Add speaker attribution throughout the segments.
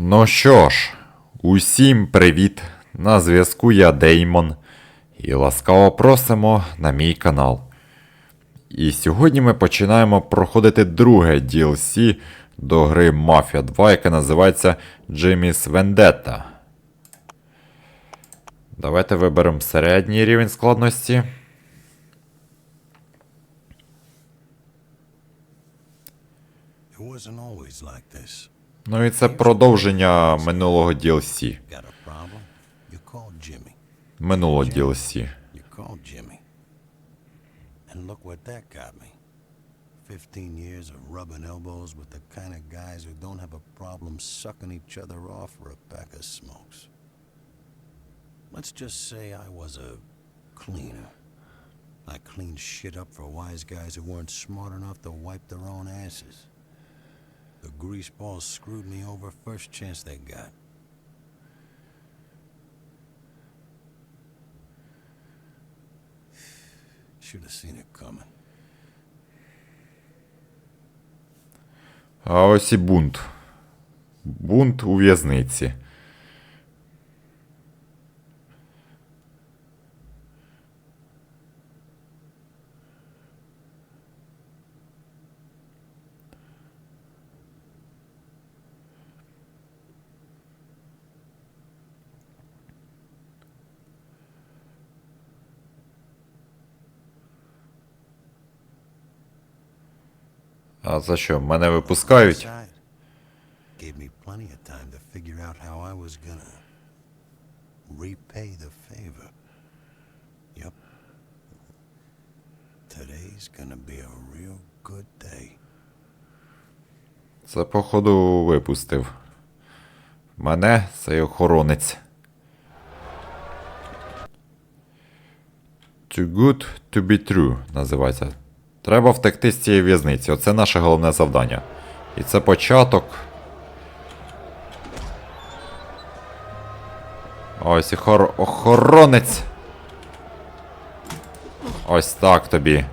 Speaker 1: Ну що ж, усім привіт! На зв'язку я Деймон. І ласкаво просимо на мій канал. І сьогодні ми починаємо проходити друге DLC до гри Mafia 2, яке називається Jimmy's Vendetta. Давайте виберемо середній рівень складності.
Speaker 2: It wasn't always like this.
Speaker 1: Ну і це продовження минулого DLC.
Speaker 2: Got a problem? You call Jimmy.
Speaker 1: Минулого DLC.
Speaker 2: You call Jimmy. And look what that got me. Fifteen years of rubbing elbows with the kind of guys who don't have a problem sucking each other off for a pack of smokes. Let's just say I was a cleaner. I cleaned shit up for wise guys who weren't smart enough to wipe their own asses. The greaseballs screwed me over first chance they got. Should have seen it coming.
Speaker 1: А ось і бунт. Бунт у в'язниці. А за що? Мене випускають?
Speaker 2: Repay the favor. Yep. Today's gonna be a real good day.
Speaker 1: Це, походу, випустив. Мене цей охоронець. Too good to be true називається. Треба втекти з цієї в'язниці. Оце наше головне завдання. І це початок. Ось і хор... охоронець. Ось так тобі.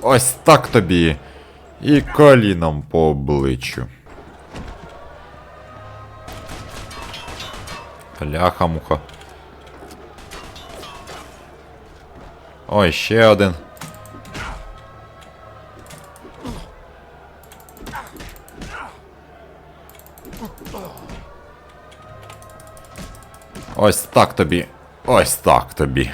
Speaker 1: Ось так тобі. І коліном по обличчю. Ляха-муха. Ой, ще один. Ось так тобі. Ось так тобі.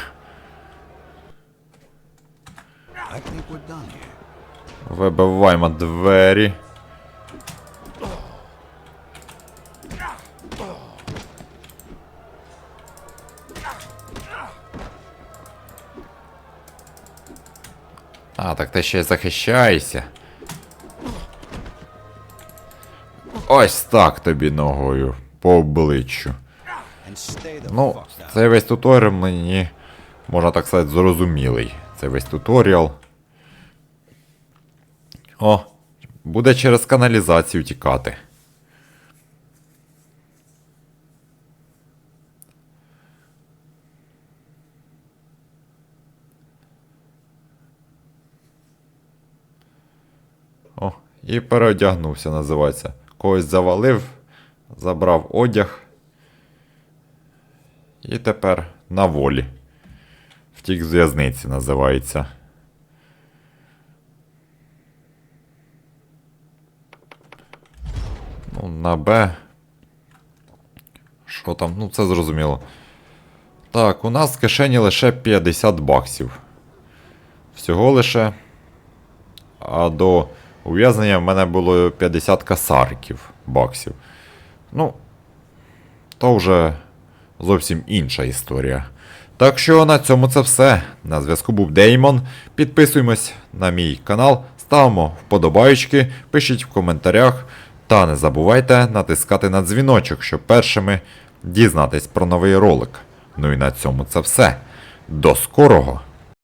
Speaker 1: Вибиваємо двері. А, так ти ще й захищаєшся. Ось так тобі ногою по обличчю. Ну, це весь туторіал мені, можна так сказати, зрозумілий. Це весь туторіал. О, буде через каналізацію тікати. О, і переодягнувся, називається. Когось завалив, забрав одяг. І тепер на волі. Втік з в'язниці називається. Ну, на Б. Що там? Ну, це зрозуміло. Так, у нас в кишені лише 50 баксів. Всього лише. А до ув'язнення в мене було 50 касариків баксів. Ну, то вже зовсім інша історія. Так що на цьому це все. На зв'язку був Деймон. Підписуємось на мій канал, ставимо вподобайки, пишіть в коментарях. Та не забувайте натискати на дзвіночок, щоб першими дізнатись про новий ролик. Ну і на цьому це все. До скорого!